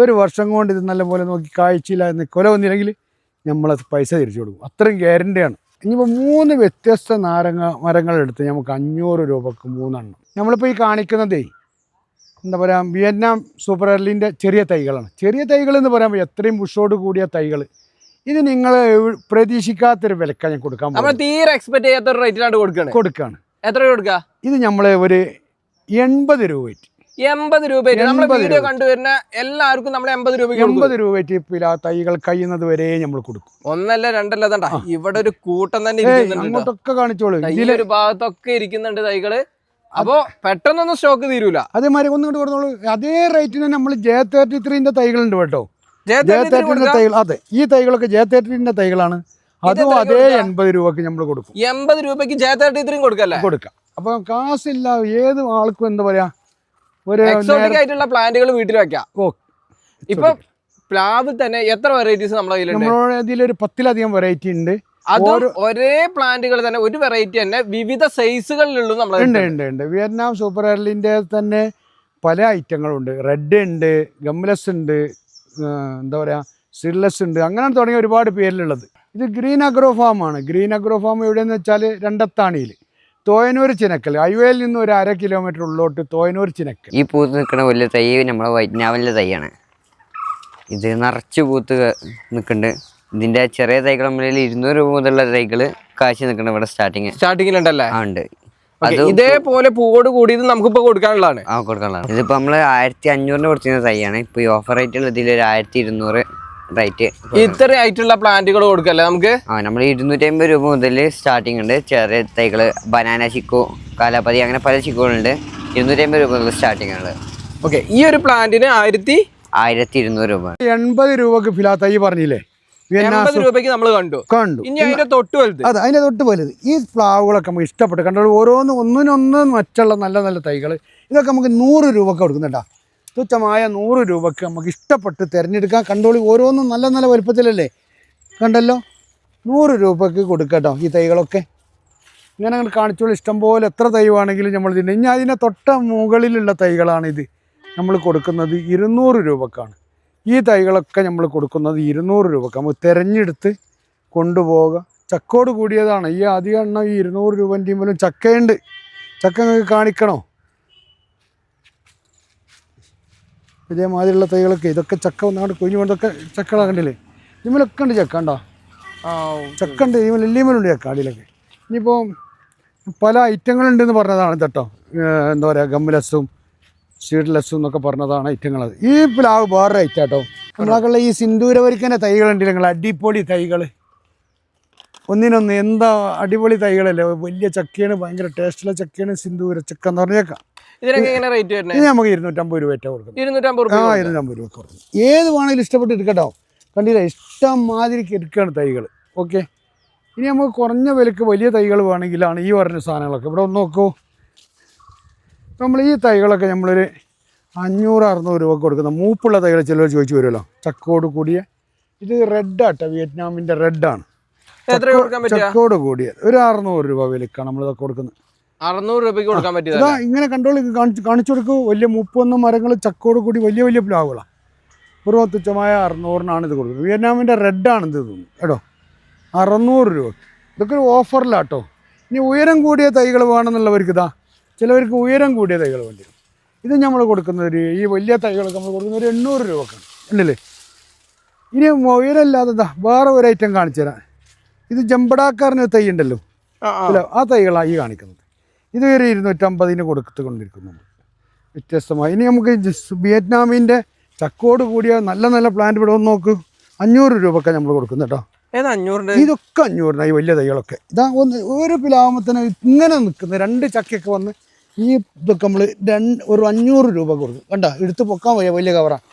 ഒരു വർഷം കൊണ്ട് ഇത് നല്ലപോലെ നോക്കി കാഴ്ചയില്ല എന്ന് കൊല വന്നില്ലെങ്കിൽ നമ്മൾ പൈസ തിരിച്ചു കൊടുക്കും. അത്രയും ഗ്യാരണ്ടിയാണ് ഇനിയിപ്പോൾ മൂന്ന് വ്യത്യസ്ത നാരങ്ങ മരങ്ങളെടുത്ത് നമുക്ക് അഞ്ഞൂറ് രൂപക്ക് മൂന്നെണ്ണം. നമ്മളിപ്പോൾ ഈ കാണിക്കുന്നതേ എന്താ പറയുക വിയറ്റ്നാം സൂപ്പർ എർലിന്റെ ചെറിയ തൈകളാണ്. ചെറിയ തൈകൾ എന്ന് പറയുമ്പോൾ എത്രയും ബുഷോട് കൂടിയ തൈകൾ ഇത് നിങ്ങൾ പ്രതീക്ഷിക്കാത്തൊരു വിലക്ക ഞാൻ കൊടുക്കാൻ നമ്മൾ. തീരെ എക്സ്പെക്ട് ചെയ്യാത്ത റേറ്റിലാണ് കൊടുക്കുകയാണ് കൊടുക്കുകയാണ് എത്ര രൂപ കൊടുക്കുക ഇത് നമ്മൾ ഒരു എൺപത് രൂപ രൂപയ്ക്ക് എൺപത് രൂപ നമ്മൾ വീഡിയോ കണ്ടുവരുന്ന എല്ലാവർക്കും നമ്മൾ എൺപത് രൂപയ്ക്ക് കൊടുക്കും. എൺപത് ഇപ്പോൾ ആ തൈകൾ കഴിയുന്നത് വരെ നമ്മൾ കൊടുക്കും. ഒന്നല്ല രണ്ടല്ല തണ്ട. ഇവിടെ ഒരു കൂട്ടം തന്നെ അങ്ങോട്ടൊക്കെ കാണിച്ചോളൂ. ഒരു ഭാഗത്തൊക്കെ ഇരിക്കുന്നുണ്ട് തൈകൾ. അപ്പോ പെട്ടെന്നൊന്നും സ്റ്റോക്ക് തീരൂല. അതേമാതിരി ഒന്നും കൊണ്ട് കൊടുത്തോളൂ അതേ റേറ്റിന് നമ്മൾ ജെ തേർട്ടി ത്രീന്റെ തൈകളുണ്ട് കേട്ടോ. ജെ തൈകൾ അതെ ഈ തൈകളൊക്കെ ജെ തേർട്ടിന്റെ തൈകളാണ്. അതും അതേ? എൺപത് രൂപക്ക് നമ്മൾ കൊടുക്കും. എൺപത് രൂപയ്ക്ക് ജയത്തേട്ടൻ ഇത്രയും കൊടുക്കല്ലേ? കൊടുക്കാം. അപ്പൊ കാശില്ല ഏത് ആൾക്കും എന്താ പറയാ ഒരു എക്സോട്ടിക് ആയിട്ടുള്ള പ്ലാന്റുകൾ വീട്ടിൽ വെക്കാം. ഇപ്പൊ പ്ലാവ് തന്നെ എത്ര വെറൈറ്റീസ് നമ്മളെ കയ്യിലുണ്ട്? ഒരു ഇതിലൊരു പത്തിലധികം വെറൈറ്റി ഉണ്ട്. അതും ഒരേ പ്ലാന്റുകൾ തന്നെ ഒരു വെറൈറ്റി തന്നെ വിവിധ സൈസുകളിലുള്ള നമ്മൾ ഉണ്ട്. ഉണ്ട് ഉണ്ട്. വിയറ്റ്നാം സൂപ്പർ എയർലിന്റെ തന്നെ പല ഐറ്റങ്ങളുണ്ട് റെഡ് ഉണ്ട് ഗംലസ് ഉണ്ട് എന്താ പറയുക സിർലെസ് ഉണ്ട്. അങ്ങനെ തുടങ്ങിയ ഒരുപാട് പേരിലുള്ളത്. ഇത് ഗ്രീൻ അഗ്രോ ഫാം ആണ്. ഗ്രീൻ അഗ്രോ ഫാം എവിടെയെന്ന് വെച്ചാൽ രണ്ടത്താണിയിൽ തോയനൂർ ചിനക്കൽ. ഹൈവേയിൽ നിന്ന് ഒരു അര കിലോമീറ്റർ ഉള്ളോട്ട് തോയനൂർ ചിനക്കൽ. ഈ പൂത്ത് നിൽക്കുന്ന വലിയ തൈ നമ്മളെ വൈറ്റ്നാവലിന്റെ തൈയാണ്. ഇത് നിറച്ച് പൂത്ത് നിൽക്കുന്നുണ്ട് ഇതിന്റെ ചെറിയ തൈകൾ നമ്മളിൽ ഇരുന്നൂറ് രൂപ മുതലുള്ള തൈകൾ കാശ് നിൽക്കുന്നുണ്ട് ഇവിടെ സ്റ്റാർട്ടിങ്. സ്റ്റാർട്ടിങ്ങിൽ ഉണ്ടല്ലേ ആ ഉണ്ട്. Okay, അത് ഇതേപോലെ പൂവോട് കൂടി ഇത് നമുക്കിപ്പോൾ കൊടുക്കാനുള്ളതാണ്. ആ കൊടുക്കാനുള്ളതാണ്. ഇതിപ്പോൾ നമ്മൾ ആയിരത്തി അഞ്ഞൂറിന് കൊടുത്തിരുന്ന തൈയാണ്. ഇപ്പോൾ ഈ ഓഫർ റേറ്റുള്ള ഇതിൽ ഒരു ആയിരത്തി ഇരുന്നൂറ് റേറ്റ് ഇത്ര ആയിട്ടുള്ള പ്ലാന്റുകൾ കൊടുക്കല്ലേ നമുക്ക്? ആ നമ്മൾ ഇരുന്നൂറ്റി അമ്പത് രൂപ മുതൽ സ്റ്റാർട്ടിംഗ് ഉണ്ട്. ചെറിയ തൈകൾ ബനാന ചിക്കു കാലാപതി അങ്ങനെ പല ചിക്കുകളുണ്ട്. ഇരുന്നൂറ്റി അമ്പത് രൂപ മുതൽ സ്റ്റാർട്ടിംഗ് ആണ്. ഓക്കെ ഈ ഒരു പ്ലാന്റിന് ആയിരത്തി ആയിരത്തി ഇരുന്നൂറ് രൂപ. എൺപത് രൂപക്ക് ഫിലാ തൈ പറഞ്ഞില്ലേ? രൂപയ്ക്ക് നമ്മൾ കണ്ടു. കണ്ടു. ഇനി അതിന്റെ തൊട്ട് വലുത്. അതെ അതിന്റെ തൊട്ട് വലുത്. ഈ പ്ലാവുകളൊക്കെ നമുക്ക് ഇഷ്ടപ്പെട്ടു. കണ്ടോ ഓരോന്നും ഒന്നിനൊന്ന് മറ്റുള്ള നല്ല നല്ല തൈകൾ ഇതൊക്കെ നമുക്ക് നൂറ് രൂപക്ക് കൊടുക്കുന്നുണ്ടാ തുച്ഛമായ നൂറ് രൂപക്ക് നമുക്ക് ഇഷ്ടപ്പെട്ട് തിരഞ്ഞെടുക്കാം. കണ്ടോളി ഓരോന്നും നല്ല നല്ല വലുപ്പത്തിലല്ലേ? കണ്ടല്ലോ? നൂറ് രൂപക്ക് കൊടുക്കട്ടോ ഈ തൈകളൊക്കെ. ഇങ്ങനെ അങ്ങനെ കാണിച്ചോളൂ. ഇഷ്ടംപോലെ എത്ര തൈ വേണമെങ്കിലും നമ്മൾ ഇതിന്റെ ഇനി അതിന്റെ തൊട്ട മുകളിലുള്ള തൈകളാണിത് നമ്മൾ കൊടുക്കുന്നത് ഇരുന്നൂറ് രൂപക്കാണ്. ഈ തൈകളൊക്കെ നമ്മൾ കൊടുക്കുന്നത് ഇരുന്നൂറ് രൂപക്ക്. നമുക്ക് തിരഞ്ഞെടുത്ത് കൊണ്ടുപോകുക ചക്കോട് കൂടിയതാണ്. ഈ അധികം എണ്ണം ഈ ഇരുന്നൂറ് രൂപന്റെയും പോലും ചക്കയുണ്ട്. ചക്ക നിങ്ങൾക്ക് കാണിക്കണോ? ഇതേമാതിരിയുള്ള തൈകളൊക്കെ ഇതൊക്കെ ചക്ക ഒന്നാണ്ട് കുഞ്ഞു കൊണ്ടൊക്കെ ചക്കള കണ്ടില്ലേ? ഇതിമേലൊക്കെ ഉണ്ട് ചക്ക ഉണ്ടോ. ചക്ക ഉണ്ട് ഇതിമേൽ എല്ലിമേലുണ്ട് ചക്ക അടിയിലൊക്കെ. ഇനിയിപ്പോൾ പല ഐറ്റങ്ങളുണ്ടെന്ന് പറഞ്ഞതാണ് കേട്ടോ. എന്താ പറയുക ഗമ്മലസും സീഡ്ലെസ്സും എന്നൊക്കെ പറഞ്ഞതാണ് ഐറ്റങ്ങൾ ഈ പ്ലാവ് വേറെ ഐറ്റം കേട്ടോ. നമ്മളൊക്കെയുള്ള ഈ സിന്ദൂരവരിക്കന്റെ തൈകളുണ്ട് നിങ്ങൾ അടിപൊളി തൈകൾ ഒന്നിനൊന്ന് എന്താ അടിപൊളി തൈകളല്ലേ? വലിയ ചക്കയാണ് ഭയങ്കര ടേസ്റ്റുള്ള ചക്കയാണ് സിന്ദൂര ചക്ക എന്ന് പറഞ്ഞേക്കാം. ഇതിനൊക്കെ എങ്ങനെ റേറ്റ് വരുന്നത് ഇത് നമുക്ക് ഇരുന്നൂറ്റമ്പത് രൂപ ഏറ്റവും കൊടുക്കും. ഇരുന്നൂറ്റമ്പത് ആ രൂപ ഇരുന്നൂറ്റമ്പത് രൂപ കൊടുക്കും ഏത് വേണമെങ്കിലും ഇഷ്ടപ്പെട്ട് എടുക്കട്ടോ. കണ്ടില്ല? ഇഷ്ടം മാതിരി എടുക്കുകയാണ് തൈകൾ ഓക്കെ? ഇനി നമുക്ക് കുറഞ്ഞ വിലക്ക് വലിയ തൈകൾ വേണമെങ്കിലാണ് ഈ പറഞ്ഞ സാധനങ്ങളൊക്കെ. ഇവിടെ ഒന്ന് നോക്കൂ. നമ്മൾ ഈ തൈകളൊക്കെ നമ്മളൊരു അഞ്ഞൂറ് അറുന്നൂറ് രൂപ കൊടുക്കുന്ന മൂപ്പുള്ള തൈകൾ ചിലർ ചോദിച്ചു വരുമല്ലോ. ചക്കോട് കൂടിയ. ഇത് റെഡാട്ടോ വിയറ്റ്നാമിന്റെ റെഡാണ് ചക്കോട് കൂടിയ ഒരു അറുന്നൂറ് രൂപ വിലക്കാണ് നമ്മളിതൊക്കെ കൊടുക്കുന്നത്. അറുന്നൂറ് രൂപയ്ക്ക് കൊടുക്കാൻ പറ്റില്ല ഇങ്ങനെ കണ്ടോളൂ കാണിച്ചു കൊടുക്കൂ. വലിയ മുപ്പൊന്ന് മരങ്ങൾ ചക്കോട് കൂടി വലിയ വലിയ പ്ലാവുകളാണ് ഒരു തുച്ഛമായ അറുന്നൂറിനാണ് ഇത് കൊടുക്കുന്നത്. വിയറ്റ്നാമിന്റെ ഇത് തോന്നുന്നു. കേട്ടോ അറുന്നൂറ് രൂപ. ഇതൊക്കെ ഒരു ഓഫറിലാട്ടോ. ഇനി ഉയരം കൂടിയ തൈകൾ വേണമെന്നുള്ളവർക്ക് ഇതാ ചിലവർക്ക് ഉയരം കൂടിയ തൈകൾ വേണ്ടി വരും. ഇത് നമ്മൾ കൊടുക്കുന്ന ഒരു ഈ വലിയ തൈകളൊക്കെ നമ്മൾ കൊടുക്കുന്ന ഒരു എണ്ണൂറ് രൂപക്കാണ്. ഉണ്ടല്ലേ ഇനി ഉയരമില്ലാതെ ഇതാ വേറെ ഒരു ഐറ്റം കാണിച്ചു തരാം. ഇത് ജമ്പടാക്കാരന് തൈ ഉണ്ടല്ലോ. അല്ല ആ തൈകളാണ് ഈ കാണിക്കുന്നത്. ഇത് ഒരു ഇരുന്നൂറ്റമ്പതിന് കൊടുത്തു കൊണ്ടിരിക്കുന്നു വ്യത്യസ്തമായി. ഇനി നമുക്ക് വിയറ്റ്നാമിന്റെ ചക്കോട് കൂടിയ നല്ല നല്ല പ്ലാന്റ് ഇവിടെ ഒന്ന് നോക്ക്. അഞ്ഞൂറ് രൂപക്കെ നമ്മൾ കൊടുക്കുന്നു കേട്ടോ. ഇതൊക്കെ അഞ്ഞൂറിന് ഈ വലിയ തൈകളൊക്കെ. ഇതാ ഒന്ന് ഒരു പിലാവുമ്പത്തിന് ഇങ്ങനെ നിൽക്കുന്ന രണ്ട് ചക്കയൊക്കെ വന്ന് ഈ ഇതൊക്കെ നമ്മൾ രണ്ട് ഒരു അഞ്ഞൂറ് രൂപ കൊടുക്കും. കണ്ട? എടുത്ത് പൊക്കാൻ വയ്യ വലിയ കവറാണ്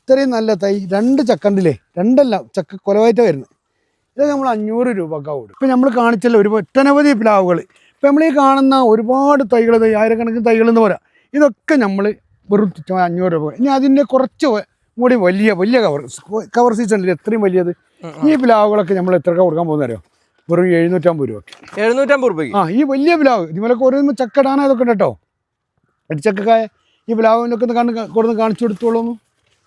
ഇത്രയും നല്ല തൈ രണ്ട് ചക്കണ്ടില്ലേ രണ്ടല്ല ചക്ക കൊലവായിട്ടാണ് വരുന്നത്. ഇതൊക്കെ നമ്മൾ അഞ്ഞൂറ് രൂപക്കാണ് കൊടുക്കും. ഇപ്പം നമ്മൾ കാണിച്ചല്ലോ ഒരു ഒട്ടനവധി പ്ലാവുകൾ ഇപ്പം നമ്മൾ ഈ കാണുന്ന ഒരുപാട് തൈകൾ തൈ ആയിരക്കണക്കിന് തൈകൾ എന്ന് പറയാം. ഇതൊക്കെ നമ്മൾ വെറും അഞ്ഞൂറ് രൂപ ഇനി അതിന്റെ കുറച്ച് കൂടി വലിയ വലിയ കവർ കവർ സീസണിൽ എത്രയും വലിയത്. ഈ പ്ലാവുകളൊക്കെ നമ്മൾ എത്ര കൊടുക്കാൻ പോകുന്നറിയോ? വെറും എഴുന്നൂറ്റമ്പത് രൂപ എഴുന്നൂറ്റമ്പത് രൂപ ആ ഈ വലിയ പ്ലാവ് ഇതുപോലൊക്കെ ഓരോ ചക്കടാന ഇതൊക്കെ ഉണ്ട് കേട്ടോ. ചക്കക്കായ ഈ പ്ലാവിനൊക്കെ ഒന്ന് കണ്ട് കൊടുന്ന് കാണിച്ചു കൊടുത്തോളൂ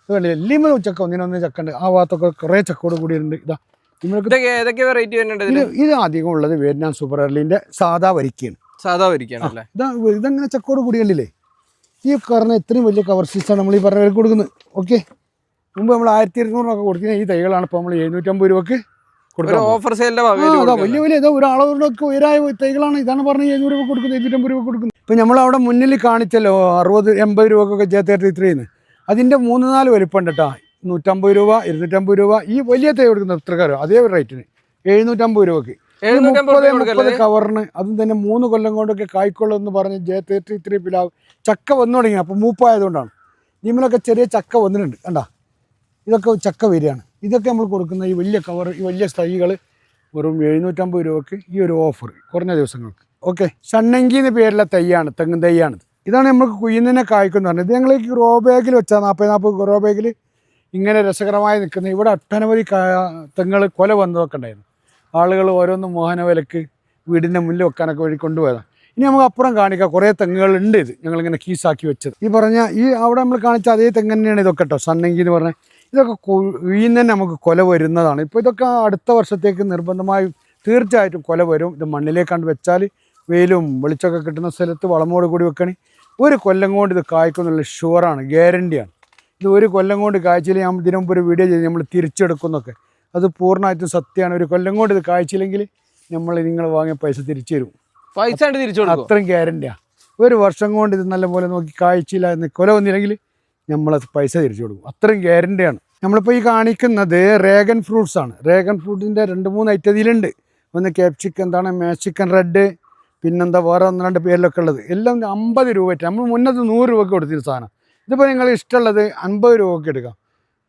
അതുകൊണ്ട് എല്ലാം ചക്ക ഒന്നിനൊന്ന് ചക്ക ഉണ്ട് ആ ഭാഗത്തൊക്കെ കുറേ ചക്കോട് കൂടിയിട്ടുണ്ട്. ഇതാ ഇതൊക്കെ ഏതൊക്കെ വെറൈറ്റി വരുന്നുണ്ട് ഇത് അധികം ഉള്ളത് വിയറ്റ്നാം സൂപ്പർ എർലിന്റെ സാധാ വരിക്കയാണ്. സാധാ വരിക്കാണ് ഇതങ്ങനെ ചക്കോട് കൂടിയല്ലേ ഈ കാരണം ഇത്രയും വലിയ കവർ സീസാണ് നമ്മൾ ഈ പറഞ്ഞ വില കൊടുക്കുന്നത്. ഓക്കെ മുമ്പ് നമ്മൾ ആയിരത്തി ഇരുന്നൂറിനൊക്കെ കൊടുക്കുന്ന ഈ തൈകളാണ് ഇപ്പോൾ നമ്മൾ എഴുന്നൂറ്റമ്പത് രൂപക്ക് ഓഫർ സെയിലിന്റെ. വലിയ വലിയ ഏതോ ഒരാളോടൊക്കെ ഉയരായ തൈകളാണ്. ഇതാണ് പറഞ്ഞത് എഴുന്നൂറ് രൂപ കൊടുക്കുന്നത് എഴുന്നൂറ്റമ്പത് രൂപ കൊടുക്കുന്നത്. നമ്മൾ അവിടെ മുന്നിൽ കാണിച്ചല്ലോ അറുപത് എൺപത് രൂപക്കൊക്കെ ജെ തേർട്ടി ത്രീന്ന് അതിന്റെ മൂന്ന് നാല് വലിപ്പമുണ്ട് കേട്ടോ. നൂറ്റമ്പത് രൂപ ഇരുന്നൂറ്റമ്പത് രൂപ ഈ വലിയ തൈ കൊടുക്കുന്ന എത്രക്കാരോ അതേ റേറ്റിന്. എഴുന്നൂറ്റമ്പത് രൂപക്ക്. മുപ്പത് മുപ്പത് കവറിന് അതും തന്നെ മൂന്ന് കൊല്ലം കൊണ്ടൊക്കെ കായ്ക്കൊള്ളെന്ന് പറഞ്ഞ് ജെ തേർട്ടി ത്രീ പിലാവ് ചക്ക വന്നു തുടങ്ങി. അപ്പോൾ മൂപ്പായതുകൊണ്ടാണ്. ഇതിമലൊക്കെ ചെറിയ ചക്ക വന്നിട്ടുണ്ട്. കണ്ടാ? ഇതൊക്കെ ചക്ക വരികയാണ്. ഇതൊക്കെ നമ്മൾ കൊടുക്കുന്ന ഈ വലിയ കവർ ഈ വലിയ തൈകൾ വെറും എഴുന്നൂറ്റമ്പത് രൂപക്ക് ഈ ഒരു ഓഫർ കുറഞ്ഞ ദിവസങ്ങൾക്ക്. ഓക്കെ? ഷണ്ണങ്കി എന്ന പേരിലെ തൈയാണ് തെങ്ങും തൈയാണിത്. ഇതാണ് നമുക്ക് കുയ്യുന്നതിനെ കായ്ക്കുന്ന പറഞ്ഞത്. ഇത് ഞങ്ങൾ ഈ റോ ബാഗിൽ വെച്ചാൽ നാൽപ്പത് നാൽപ്പത് ഗ്രോ ബാഗിൽ ഇങ്ങനെ രസകരമായി നിൽക്കുന്ന ഇവിടെ ഒട്ടനവധി തെങ്ങൾ കൊല വന്നതൊക്കെ ഉണ്ടായിരുന്നു. ആളുകൾ ഓരോന്ന് മോഹന വിലക്ക് വീടിന്റെ മുന്നിൽ വെക്കാനൊക്കെ വഴി കൊണ്ടുപോയതാണ് ഇനി നമുക്ക് അപ്പുറം കാണിക്കാം. കുറേ തെങ്ങുകൾ ഉണ്ട് ഇത്. ഞങ്ങളിങ്ങനെ കീസാക്കി വെച്ചത്. ഈ പറഞ്ഞ ഈ അവിടെ നമ്മൾ കാണിച്ച അതേ തെങ്ങ് തന്നെയാണ് ഇതൊക്കെ കേട്ടോ സണ്ണെങ്കിൽ എന്ന് പറഞ്ഞാൽ ഇതൊക്കെ വീന്ന് തന്നെ നമുക്ക് കൊല വരുന്നതാണ്. ഇപ്പോൾ ഇതൊക്കെ അടുത്ത വർഷത്തേക്ക് നിർബന്ധമായും തീർച്ചയായിട്ടും കൊല വരും. ഇത് മണ്ണിലേക്കാണ്ട് വെച്ചാൽ വെയിലും വെളിച്ചമൊക്കെ കിട്ടുന്ന സ്ഥലത്ത് വളമോട് കൂടി വെക്കണേ. ഒരു കൊല്ലം കൊണ്ട് ഇത് കായ്ക്കുന്നുള്ള ഷുവറാണ് ഗ്യാരണ്ടിയാണ് ഇത് ഒരു കൊല്ലം കൊണ്ട് കാഴ്ചയിൽ ഞാൻ ഇതിനു മുമ്പ് ഒരു വീഡിയോ ചെയ്ത് നമ്മൾ തിരിച്ചെടുക്കുന്നൊക്കെ. അത് പൂർണമായിട്ടും സത്യമാണ്. ഒരു കൊല്ലം കൊണ്ട് ഇത് കാഴ്ചയില്ലെങ്കിൽ നമ്മൾ നിങ്ങൾ വാങ്ങിയ പൈസ തിരിച്ചു തരും. പൈസ തിരിച്ചു അത്രയും ഗ്യാരണ്ടിയാണ് ഒരു വർഷം കൊണ്ട് ഇത് നല്ലപോലെ നോക്കി കാഴ്ചയില്ല എന്ന് കൊല വന്നില്ലെങ്കിൽ നമ്മളത് പൈസ തിരിച്ചു കൊടുക്കും. അത്രയും ഗ്യാരണ്ടിയാണ് നമ്മളിപ്പോൾ ഈ കാണിക്കുന്നത് റേഗൻ ഫ്രൂട്ട്സ് ആണ്. റേഗൻ ഫ്രൂട്ടിന്റെ രണ്ട് മൂന്ന് ഐറ്റം ഇതിലുണ്ട്. ഒന്ന് ക്യാപ്സിക്കൻ എന്താണ് മാക്സിക്കൻ റെഡ് പിന്നെന്താ വേറെ ഒന്ന് രണ്ട് പേരിലൊക്കെ ഉള്ളത്. എല്ലാം അമ്പത് രൂപയ്ക്ക് നമ്മൾ മുന്നത്ത് നൂറ് രൂപയ്ക്ക് കൊടുത്തിരുന്ന സാധനം. ഇതിപ്പോൾ നിങ്ങൾ ഇഷ്ടമുള്ളത് അൻപത് രൂപയ്ക്ക് എടുക്കാം.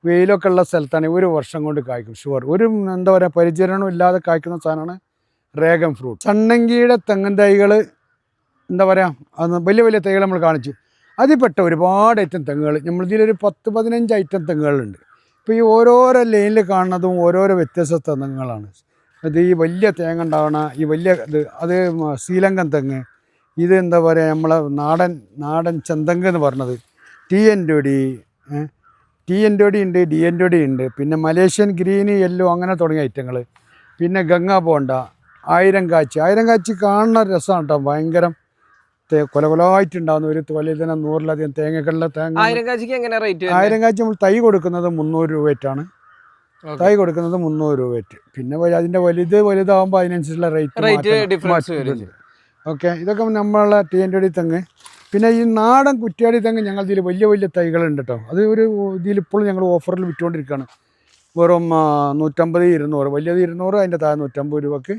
വെയിലൊക്കെ ഉള്ള സ്ഥലത്താണ് ഒരു വർഷം കൊണ്ട് കായ്ക്കും ഷുവർ ഒരു എന്താ പറയുക പരിചരണം ഇല്ലാതെ കായ്ക്കുന്ന സാധനമാണ് റേഗൻ ഫ്രൂട്ട്. ചണ്ണങ്കിയുടെ തെങ്ങൻ തൈകൾ എന്താ പറയുക വലിയ വലിയ തൈകൾ നമ്മൾ കാണിച്ചു. അതിൽപ്പെട്ട ഒരുപാട് ഐറ്റം തെങ്ങുകൾ നമ്മൾ ഇതിലൊരു പത്ത് പതിനഞ്ച് ഐറ്റം തെങ്ങുകളുണ്ട്. ഇപ്പോൾ ഈ ഓരോരോ ലൈനിൽ കാണുന്നതും ഓരോരോ വ്യത്യസ്ത തെങ്ങുകളാണ്. അത് ഈ വലിയ തേങ്ങ ഉണ്ടാവണ ഈ വലിയ ഇത് അത് ശ്രീലങ്കൻ തെങ്ങ് ഇത് എന്താ പറയുക നമ്മളെ നാടൻ നാടൻ ചെന്തങ്ക് എന്ന് പറഞ്ഞത്. ടി എൻ ഡോഡി ടി എൻ ഡോഡി ഉണ്ട് ഡി എൻ ഡോഡി ഉണ്ട്. പിന്നെ മലേഷ്യൻ ഗ്രീന് യെല്ലോ അങ്ങനെ തുടങ്ങിയ ഐറ്റങ്ങൾ പിന്നെ ഗംഗാ ബോണ്ട ആയിരം കാച്ചി. ആയിരം കാച്ചി കാണുന്ന രസമാണ് കേട്ടോ ഭയങ്കരം കൊല കൊലകൊലമായിട്ടുണ്ടാകുന്ന ഒരു തൊലയിൽ തന്നെ നൂറിലധികം തേങ്ങകളിലെ തേങ്ങ ആയിരം കാശിക്ക് എങ്ങനെ റേറ്റ് ആയിരം കാച്ചി നമ്മൾ തൈ കൊടുക്കുന്നത് മുന്നൂറ് രൂപയായിട്ടാണ് തൈ കൊടുക്കുന്നത് മുന്നൂറ് രൂപയായിട്ട് പിന്നെ അതിന്റെ വലുത് വലുതാകുമ്പോൾ അതിനനുസരിച്ചുള്ള റേറ്റ് ഡിഫറൻസ് ഓക്കെ. ഇതൊക്കെ നമ്മളെ ടി എന്റെ ഡി തെങ്ങ്. പിന്നെ ഈ നാടൻ കുറ്റിയാടി തെങ്ങ് ഞങ്ങൾ ഇതിൽ വലിയ വലിയ തൈകളുണ്ട് കേട്ടോ അത് ഒരു ഇതിൽ ഇപ്പോഴും ഞങ്ങൾ ഓഫറിൽ വിറ്റുകൊണ്ടിരിക്കുകയാണ് വെറും നൂറ്റമ്പത് ഇരുന്നൂറ്. വലിയത് ഇരുന്നൂറ് അതിന്റെ താഴെ നൂറ്റമ്പത് രൂപക്ക്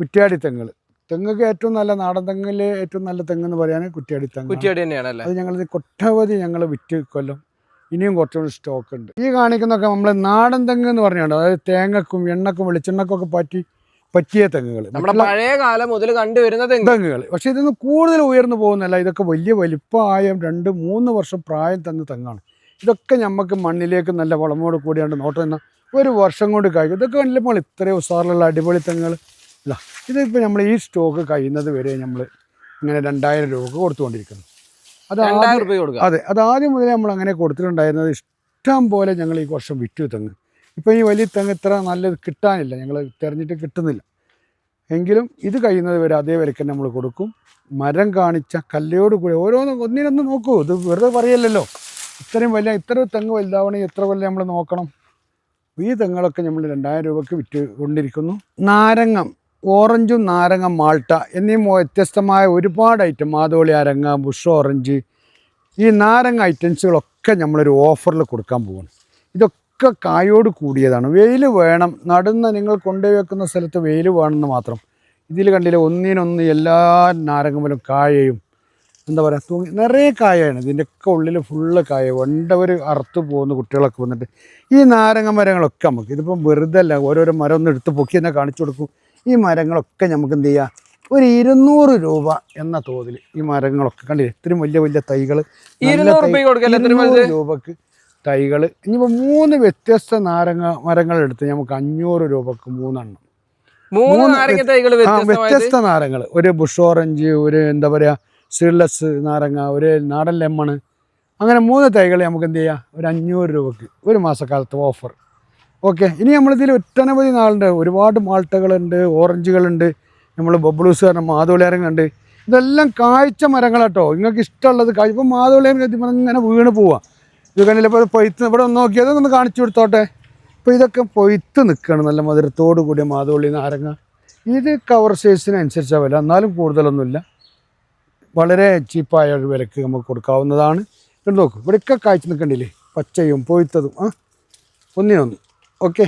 കുറ്റിയാടി തെങ്ങുകൾ തെങ്ങൊക്കെ ഏറ്റവും നല്ല നാടൻ തെങ്ങിൽ ഏറ്റവും നല്ല തെങ്ങ് എന്ന് പറയാൻ കുറ്റിയാടി തെങ്ങ് കുറ്റിയാടി തന്നെയാണ് അല്ലേ? അത് ഞങ്ങൾ കൊട്ടവധി ഞങ്ങൾ വിറ്റ് കൊല്ലം. ഇനിയും കുറച്ചുകൂടി സ്റ്റോക്ക് ഉണ്ട്. ഈ കാണിക്കുന്നൊക്കെ നമ്മൾ നാടൻ തെങ്ങ് എന്ന് പറഞ്ഞുകൊണ്ട് അതായത് തേങ്ങക്കും എണ്ണക്കും വെളിച്ചെണ്ണക്കും ഒക്കെ പറ്റി പറ്റിയ തെങ്ങുകൾ നമ്മുടെ പഴയ കാലം മുതൽ കണ്ടുവരുന്ന തെങ്ങ്. തെങ്ങുകൾ പക്ഷെ ഇതൊന്നും കൂടുതൽ ഉയർന്നു പോകുന്നല്ല ഇതൊക്കെ വലിയ വലിപ്പമായ രണ്ട് മൂന്ന് വർഷം പ്രായം തന്ന തെങ്ങാണ്. ഇതൊക്കെ നമുക്ക് മണ്ണിലേക്ക് നല്ല വളമോട് കൂടിയാണ്ട് നോട്ടം തന്ന ഒരു വർഷം കൊണ്ട് കഴിക്കും ഇതൊക്കെ കണ്ടിപ്പോൾ ഇത്രയും ഉസാറിലുള്ള അടിപൊളി തെങ്ങുകൾ അല്ല ഇതിപ്പോൾ നമ്മൾ ഈ സ്റ്റോക്ക് കഴിയുന്നത് വരെ നമ്മൾ ഇങ്ങനെ രണ്ടായിരം രൂപ കൊടുത്തുകൊണ്ടിരിക്കുന്നു. അത് അതെ അത് ആദ്യം മുതലേ നമ്മൾ അങ്ങനെ കൊടുത്തിട്ടുണ്ടായിരുന്നത് ഇഷ്ടം പോലെ ഞങ്ങൾ ഈ വർഷം വിറ്റു തെങ്ങ്. ഇപ്പം ഈ വലിയ തെങ്ങ് ഇത്ര നല്ലത് കിട്ടാനില്ല. ഞങ്ങൾ തിരഞ്ഞിട്ട് കിട്ടുന്നില്ല. എങ്കിലും ഇത് കഴിയുന്നത് വരെ അതേ വിലക്ക് നമ്മൾ കൊടുക്കും. മരം കാണിച്ച കല്ലയോട് കൂടി ഓരോന്നും ഒന്നിനൊന്ന് നോക്കൂ. ഇത് വെറുതെ പറയല്ലല്ലോ. ഇത്രയും വലിയ ഇത്ര തെങ്ങ് വലുതാവണമെങ്കിൽ എത്ര കൊല്ലം നമ്മൾ നോക്കണം. ഈ തെങ്ങുകളൊക്കെ നമ്മൾ രണ്ടായിരം രൂപയ്ക്ക് വിറ്റ് കൊണ്ടിരിക്കുന്നു. നാരങ്ങം ഓറഞ്ചും നാരങ്ങ മാൾട്ട എന്നീ വ്യത്യസ്തമായ ഒരുപാട് ഐറ്റം മാതോളി അരങ്ങ ബുഷ് ഓറഞ്ച് ഈ നാരങ്ങ ഐറ്റംസുകളൊക്കെ നമ്മളൊരു ഓഫറിൽ കൊടുക്കാൻ പോകുന്നു ഇതൊക്കെ കായോട് കൂടിയതാണ്. വെയിൽ വേണം. നടുന്ന നിങ്ങൾ കൊണ്ടുപോയി വെക്കുന്ന സ്ഥലത്ത് വെയിൽ വേണമെന്ന് മാത്രം. ഇതിൽ കണ്ടില്ല ഒന്നിനൊന്ന് എല്ലാ നാരങ്ങമ്പലും കായയും എന്താ പറയുക തൂങ്ങി നിറയെ കായാണ് ഇതിന്റെയൊക്കെ ഉള്ളിൽ ഫുള്ള് കായ. വണ്ടവർ അറുത്ത് പോകുന്ന കുട്ടികളൊക്കെ വന്നിട്ട് ഈ നാരങ്ങ മരങ്ങളൊക്കെ നമുക്ക് ഇതിപ്പം വെറുതെ അല്ല ഓരോരോ മരം ഒന്ന് എടുത്ത് പൊക്കി തന്നെ കാണിച്ചു കൊടുക്കും. ഈ മരങ്ങളൊക്കെ നമുക്ക് എന്ത് ചെയ്യുക ഒരു ഇരുന്നൂറ് രൂപ എന്ന തോതിൽ ഈ മരങ്ങളൊക്കെ കണ്ടില്ലേ ഇത്രയും വലിയ വലിയ തൈകൾ ഇരുന്നൂറ് രൂപക്ക് തൈകൾ ഇനിയിപ്പോൾ മൂന്ന് വ്യത്യസ്ത നാരങ്ങ മരങ്ങൾ എടുത്ത് നമുക്ക് അഞ്ഞൂറ് രൂപക്ക് മൂന്നെണ്ണം. മൂന്ന് തൈകൾ ആ വ്യത്യസ്ത നാരങ്ങൾ ഒരു ബുഷ് ഓറഞ്ച് ഒരു എന്താ പറയുക സീഡ്ലെസ് നാരങ്ങ ഒരു നാടൻ ലെമണ് അങ്ങനെ മൂന്ന് തൈകൾ നമുക്ക് എന്ത് ചെയ്യാം? ഒരു അഞ്ഞൂറ് രൂപക്ക് ഒരു മാസക്കാലത്ത് ഓഫർ. ഓക്കെ ഇനി നമ്മളിതിൽ ഒട്ടനവധി നാളുണ്ട്. ഒരുപാട് മാൾട്ടകളുണ്ട് ഓറഞ്ചുകളുണ്ട് നമ്മൾ ബബ്ലൂസ് പറഞ്ഞ മാതോളിയാരങ്ങളുണ്ട്. ഇതെല്ലാം കാഴ്ച മരങ്ങളാട്ടോ. നിങ്ങൾക്ക് ഇഷ്ടമുള്ളത് കാഴ്ച ഇപ്പം കത്തിപ്പോൾ ഇങ്ങനെ വീണ് പോവാം. ഇത് കണ്ടില്ല ഇപ്പോൾ പൊയ്ത്ത് ഇവിടെ ഒന്ന് നോക്കിയത് ഒന്ന് കാണിച്ചു കൊടുത്തോട്ടെ. ഇപ്പോൾ ഇതൊക്കെ പൊയ്ത്ത് നിൽക്കുകയാണ് നല്ല മധുരത്തോട് കൂടിയ മാതോളി നാരങ്ങ. ഇത് കവർ സൈസിനനുസരിച്ചാണ് വില. എന്നാലും കൂടുതലൊന്നുമില്ല. വളരെ ചീപ്പായ ഒരു വിലക്ക് നമുക്ക് കൊടുക്കാവുന്നതാണ്. ഇത് നോക്കൂ. ഇവിടെയൊക്കെ കാഴ്ച നിൽക്കണ്ടില്ലേ പച്ചയും പൊയ്ത്തതും. ആ ഒന്നിനൊന്ന്. ഓക്കെ.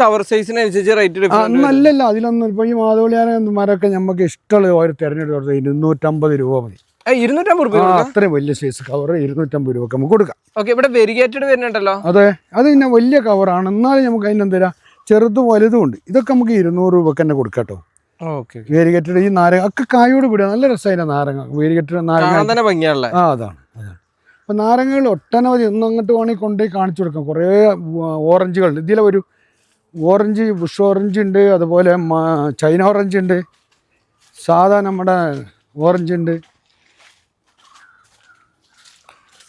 കവർ സൈസിനനുസരിച്ച് റേറ്റ് നല്ലല്ല. അതിലൊന്നും ഇപ്പോൾ ഈ മാതോളിയാന മരമൊക്കെ നമുക്ക് ഇഷ്ടമുള്ള ഓരോ തിരഞ്ഞെടുത്ത് ഇരുന്നൂറ്റമ്പത് രൂപ മതി. ഇരുന്നൂറ്റമ്പത് രൂപ അത്രയും വലിയ സൈസ് കവർ ഇരുന്നൂറ്റമ്പത് രൂപ നമുക്ക് കൊടുക്കാം. ഓക്കെ ഇവിടെ വെരിഗേറ്റഡ് വരുന്നുണ്ടല്ലോ. അതെ അത് പിന്നെ വലിയ കവറാണ് എന്നാലും നമുക്ക് അതിനെന്തരാ ചെറുതും വലുതും ഉണ്ട്. ഇതൊക്കെ നമുക്ക് ഇരുന്നൂറ് രൂപ തന്നെ കൊടുക്കാട്ടോ ഈ നാരങ്ങ ഒക്കെ കായോട് വിടുക നല്ല രസമായിരുന്നു നാരങ്ങ? വേരികറ്റഡ് നാരങ്ങ ഭംഗിയാണല്ലേ? ആ അതാണ് അതാണ്. അപ്പം നാരങ്ങകൾ ഒട്ടനവധി ഒന്നും അങ്ങോട്ട് വേണമെങ്കിൽ കൊണ്ടുപോയി കാണിച്ചു കൊടുക്കാം. കുറേ ഓറഞ്ചുകൾ. ഇതിലെ ഒരു ഓറഞ്ച് ബുഷ് ഓറഞ്ച് ഉണ്ട്. അതുപോലെ ചൈന ഓറഞ്ച് ഉണ്ട്. സാധാ നമ്മുടെ ഓറഞ്ച് ഉണ്ട്.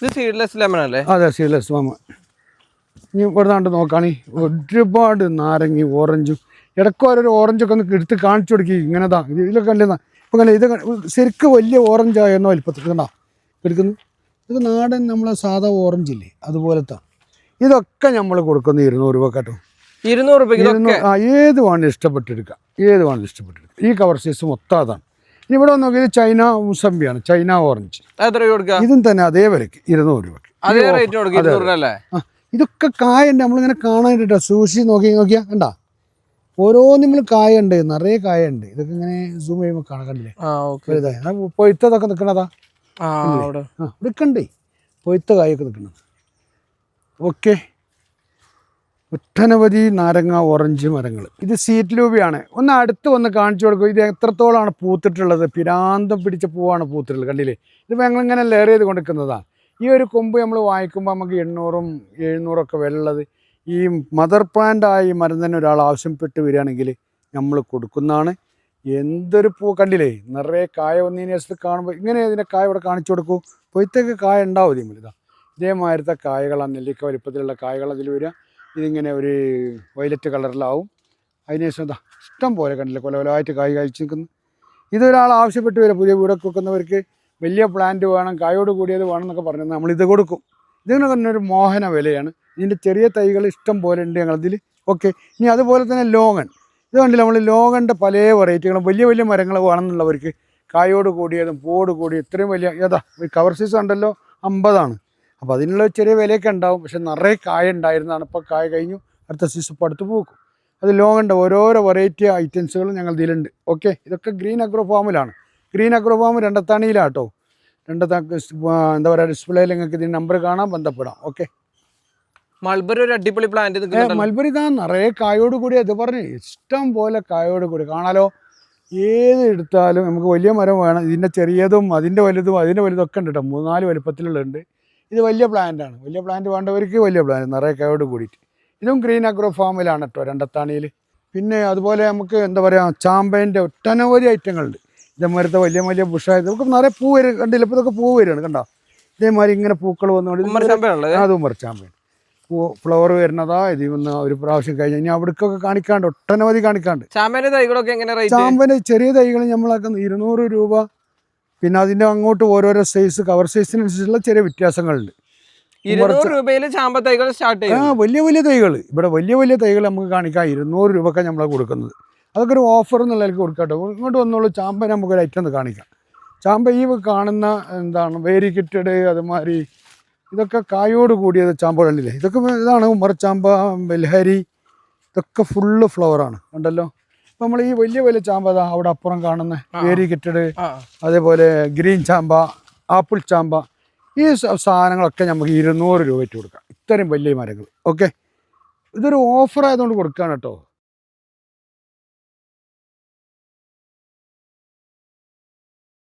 ഇത് സീഡ്ലെസ് ലെമൺ അല്ലേ? അതെ സീഡ്ലെസ് ലെമൺ ഇനി ഇവിടുന്നാണ്ട് നാണ്ട് നോക്കാണി. ഒരുപാട് നാരങ്ങി ഓറഞ്ചും. ഇടക്കോരൊരു ഓറഞ്ചൊക്കെ ഒന്ന് എടുത്ത് കാണിച്ചു കൊടുക്കി. ഇങ്ങനെതാ. ഇത് ഇതിലൊക്കെ കണ്ടെന്നാ ഇപ്പം കണ്ടേ ഇത് ശരിക്കും വലിയ ഓറഞ്ച് ആയിരുന്നോ വലിപ്പത്തിൽ കണ്ടാ? എടുക്കുന്നു. ഇത് നാടൻ നമ്മളെ സാധാ ഓറഞ്ച് ഇല്ലേ അതുപോലത്തെ. ഇതൊക്കെ നമ്മൾ കൊടുക്കുന്ന ഇരുന്നൂറ് രൂപ കേട്ടോ. ഇരുന്നൂറ് രൂപ ആ ഏത് വേണമെങ്കിലും ഇഷ്ടപ്പെട്ടെടുക്കാം ഏത് വേണമെങ്കിലും ഇഷ്ടപ്പെട്ടെടുക്കാം ഈ കവർ സൈസ് മൊത്തം അതാണ്. ഇനി ഇവിടെ നോക്കിയത് ചൈന മുസമ്പിയാണ് ചൈന ഓറഞ്ച്. എത്ര രൂപ കൊടുക്കുക? ഇതും തന്നെ അതേ വിലക്ക് ഇരുന്നൂറ് രൂപയ്ക്ക്. അതേ റേറ്റ് കൊടുക്കുക ഇതൊക്കെ കായുണ്ട്. നമ്മളിങ്ങനെ കാണാനായിട്ട് സൂക്ഷി നോക്കി നോക്കിയാ കണ്ടാ? ഓരോന്നിലും കായുണ്ട് നിറയെ കായുണ്ട്. ഇതൊക്കെ ഇങ്ങനെ സൂം ചെയ്യുമ്പോൾ കാണാൻ കണ്ടില്ലേ? പൊയ്ത്തതൊക്കെ നിൽക്കണതാ ആ ഇതൊക്കെ പൊയ്ത്ത കായൊക്കെ നിക്കണത്. ഓക്കെ ഒട്ടനവധി നാരങ്ങ ഓറഞ്ച് മരങ്ങൾ ഇത് സീറ്റ് ലൂബിയാണ് ഒന്ന് അടുത്ത് വന്ന് കാണിച്ചു കൊടുക്കും. ഇത് എത്രത്തോളമാണ് പൂത്തിട്ടുള്ളത്? പിരാന്തം പിടിച്ച പൂവാണ് പൂത്തിട്ടുള്ളത്. കണ്ടില്ലേ? ഇതിപ്പോൾ ഞങ്ങളിങ്ങനെ ലെയർ ചെയ്ത് കൊടുക്കുന്നതാണ് ഈ ഒരു കൊമ്പ് നമ്മൾ വാങ്ങിക്കുമ്പോൾ നമുക്ക് എണ്ണൂറും എഴുന്നൂറൊക്കെ വെള്ളത് ഈ മദർ പ്ലാന്റായി മരം തന്നെ ഒരാൾ ആവശ്യപ്പെട്ട് വരികയാണെങ്കിൽ നമ്മൾ കൊടുക്കുന്നതാണ്. എന്തൊരു പൂ കണ്ടില്ലേ? നിറയെ കായ വന്നതിന് ശേഷത്തിൽ കാണുമ്പോൾ ഇങ്ങനെ ഇതിന്റെ കായ ഇവിടെ കാണിച്ചു കൊടുക്കൂ. പൊയ്ത്തേക്ക് കായ ഉണ്ടാവും ഇതിൽ ഇതാ ഇതേമാതിരത്തെ കായകളാണ് നെല്ലിക്ക വലിപ്പത്തിലുള്ള കായകൾ അതിൽ വരിക. ഇതിങ്ങനെ ഒരു വയലറ്റ് കളറിലാവും. അതിനുശേഷം ഇഷ്ടം പോലെ കണ്ടില്ല കൊല കൊലമായിട്ട് കായ് കഴിച്ചു നിൽക്കുന്നു. ഇതൊരാൾ ആവശ്യപ്പെട്ട് വരും പുതിയ വീടൊക്കെ വെക്കുന്നവർക്ക് വലിയ പ്ലാന്റ് വേണം കായോട് കൂടിയത് വേണം എന്നൊക്കെ പറഞ്ഞു നമ്മൾ ഇത് കൊടുക്കും. ഇതിന് തന്നെ ഒരു മോഹന വിലയാണ്. ഇതിന്റെ ചെറിയ തൈകൾ ഇഷ്ടം പോലെ ഉണ്ട് ഞങ്ങളതിൽ ഓക്കെ ഇനി അതുപോലെ തന്നെ ലോങ്ങൺ ഇത് കണ്ടില്ല നമ്മൾ ലോങ്ങന്റെ പല വെറൈറ്റികളും വലിയ വലിയ മരങ്ങൾ വേണമെന്നുള്ളവർക്ക് കായോട് കൂടിയതും പൂവോട് കൂടി ഇത്രയും വലിയ ഏതാ കവർ സൈസ് ഉണ്ടല്ലോ അമ്പതാണ്. അപ്പോൾ അതിനുള്ള ചെറിയ വിലയൊക്കെ ഉണ്ടാവും. പക്ഷെ നിറയെ കായ ഉണ്ടായിരുന്നതാണ്. ഇപ്പോൾ കായ കഴിഞ്ഞു. അടുത്ത സീസൺ ഇപ്പോൾ അടുത്ത് പൂക്കും അത് ഉണ്ട് ഓരോരോ വെറൈറ്റി ഐറ്റംസുകളും ഞങ്ങൾ ഇതിലുണ്ട്. ഓക്കെ ഇതൊക്കെ ഗ്രീൻ അഗ്രോ ഫാമിലാണ് ഗ്രീൻ അഗ്രോ ഫാം രണ്ടത്താണിയിലാട്ടോ. രണ്ടത്താ എന്താ പറയുക ഡിസ്പ്ലേയിൽ നിങ്ങൾക്ക് ഇതിന് നമ്പർ കാണാൻ ബന്ധപ്പെടാം. ഓക്കെ മൾബറി ഒരു അടിപൊളി പ്ലാന്റ് മൾബറി ഇതാ നിറയെ കായോട് കൂടി അത് പറഞ്ഞു. ഇഷ്ടം പോലെ കായോട് കൂടി. കാണാലോ? ഏത് എടുത്താലും നമുക്ക് വലിയ മരം വേണം. ഇതിന്റെ ചെറിയതും അതിന്റെ വലുതും അതിന്റെ വലുതൊക്കെ ഉണ്ട് കേട്ടോ മൂന്നാൽ വലുപ്പത്തിലുള്ളുണ്ട് ഇത് വലിയ പ്ലാന്റ് ആണ്. വലിയ പ്ലാന്റ് വേണ്ടവർക്ക് വലിയ പ്ലാന്റ് നിറയെ കയോട് കൂടിയിട്ട്. ഇതും ഗ്രീൻ അഗ്രോ ഫാമിലാണ് കേട്ടോ രണ്ടത്താണിയിൽ പിന്നെ അതുപോലെ നമുക്ക് എന്താ പറയുക ചാമ്പേന്റെ ഒട്ടനവധി ഐറ്റങ്ങളുണ്ട് ഇതേമാരത്തെ വലിയ വലിയ ബുഷായത് നമുക്ക് നിറയെ പൂ വരും കണ്ടില്ല? ഇപ്പോൾ ഇതൊക്കെ പൂ വരികയാണ് കണ്ടോ? ഇതേമാതിരി ഇങ്ങനെ പൂക്കൾ വന്നുകൊണ്ട് ഉമ്മർ അതും പറിച്ചാമ്പൻ പൂ ഫ്ലവർ വരുന്നതാ ഇതിൽ നിന്ന് ഒരു പ്രാവശ്യം കഴിഞ്ഞ് ഇനി അവിടേക്കൊക്കെ കാണിക്കാണ്ട് ഒട്ടനവധി കാണിക്കാണ്ട്. ചാമ്പന്റെ തൈകളൊക്കെ എങ്ങനെ ചാമ്പന് ചെറിയ തൈകൾ നമ്മളൊക്കെ ഇരുന്നൂറ് രൂപ പിന്നെ അതിന്റെ അങ്ങോട്ട് ഓരോരോ സൈസ് കവർ സൈസിനനുസരിച്ചുള്ള ചെറിയ വ്യത്യാസങ്ങളുണ്ട്. ഇരുന്നൂറ് രൂപയിൽ ചാമ്പ തൈകൾ സ്റ്റാർട്ട് ആ വലിയ വലിയ തൈകൾ ഇവിടെ വലിയ വലിയ തൈകൾ നമുക്ക് കാണിക്കാം. ഇരുന്നൂറ് രൂപക്കാണ് നമ്മളെ കൊടുക്കുന്നത്. അതൊക്കെ ഒരു ഓഫർ എന്നുള്ളതിലേക്ക് എനിക്ക് കൊടുക്കട്ടെ ഇങ്ങോട്ട് വന്നോളൂ. ചാമ്പ നമുക്കൊരു ഐറ്റം ഒന്ന് കാണിക്കാം. ചാമ്പ ഈ കാണുന്ന എന്താണ്? വേരി കിറ്റഡ് അതുമാതിരി ഇതൊക്കെ കായോട് കൂടിയത് ചാമ്പുകളല്ലേ ഇതൊക്കെ ഇതാണ് ഉമ്മറച്ചാമ്പ വെൽഹരി ഇതൊക്കെ ഫുള്ള് ഫ്ലവറാണ് കണ്ടല്ലോ? ഇപ്പം നമ്മൾ ഈ വലിയ വലിയ ചാമ്പ അവിടെ അപ്പുറം കാണുന്ന. വേരി കെട്ടിട് അതേപോലെ ഗ്രീൻ ചാമ്പ ആപ്പിൾ ചാമ്പ ഈ സാധനങ്ങളൊക്കെ നമുക്ക് ഇരുന്നൂറ് രൂപയ്ക്ക് കൊടുക്കാം. ഇത്രയും വലിയ മരങ്ങൾ. ഓക്കെ? ഇതൊരു ഓഫർ ആയതുകൊണ്ട് കൊടുക്കുകയാണ് കേട്ടോ.